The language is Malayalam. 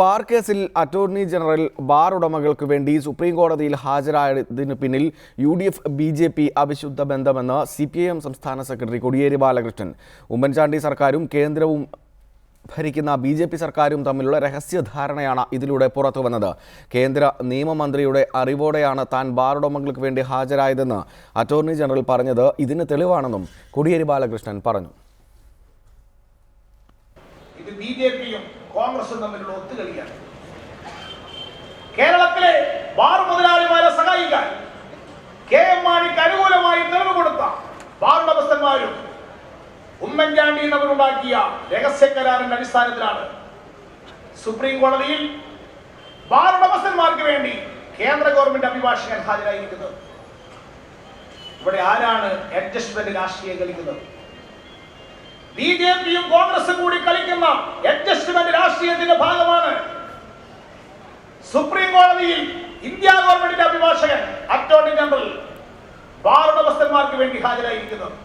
പാർ കേസിൽ അറ്റോർണി ജനറൽ ബാർ ഉടമകൾക്ക് വേണ്ടി സുപ്രീം കോടതിയിൽ ഹാജരായതിനു പിന്നിൽ U D F B J P അവിശുദ്ധ ബന്ധമെന്ന് സി പി ഐ എം സംസ്ഥാന സെക്രട്ടറി കോടിയേരി ബാലകൃഷ്ണൻ. ഉമ്മൻചാണ്ടി സർക്കാരും കേന്ദ്രവും ഭരിക്കുന്ന ബി ജെ പി സർക്കാരും തമ്മിലുള്ള രഹസ്യധാരണയാണ് ഇതിലൂടെ പുറത്തു വന്നത് കേന്ദ്ര നിയമമന്ത്രിയുടെ അറിവോടെയാണ് താൻ ബാർ ഉടമകൾക്ക് വേണ്ടി ഹാജരായതെന്ന് അറ്റോർണി ജനറൽ പറഞ്ഞത്. ഇതിന് തെളിവാണെന്നും കോടിയേരി ബാലകൃഷ്ണൻ പറഞ്ഞു. ഇത് ബി ജെ പിയും കോൺഗ്രസും തമ്മിലുള്ള ഒത്തുകളിയാണ്. കേരളത്തിലെ ബാർ മുതലാളിമാരെ സഹായിക്കാൻ കെ എം മാണിക്ക് അനുകൂലമായി തെളിവ് കൊടുത്ത ബാർ ഉടമസ്ഥന്മാരും ഉമ്മൻചാണ്ടി എന്നവരുണ്ടാക്കിയ രഹസ്യ കരാറിന്റെ അടിസ്ഥാനത്തിലാണ് സുപ്രീം കോടതിയിൽ ബാർ ഉടമസ്ഥന്മാർക്ക് വേണ്ടി കേന്ദ്ര ഗവൺമെന്റ് അഭിഭാഷകൻ ഹാജരായിരിക്കുന്നത്. ഇവിടെ ആരാണ് അഡ്ജസ്റ്റ്മെന്റ് രാഷ്ട്രീയം കളിക്കുന്നത്? ബി ജെ പിയും സുപ്രീം കോടതിയിൽ ഇന്ത്യ ഗവൺമെന്റിന്റെ അഭിഭാഷകൻ അറ്റോർണി ജനറൽ ബാർ ഉടമസ്ഥന്മാർക്ക് വേണ്ടി ഹാജരായിരിക്കുന്നത്.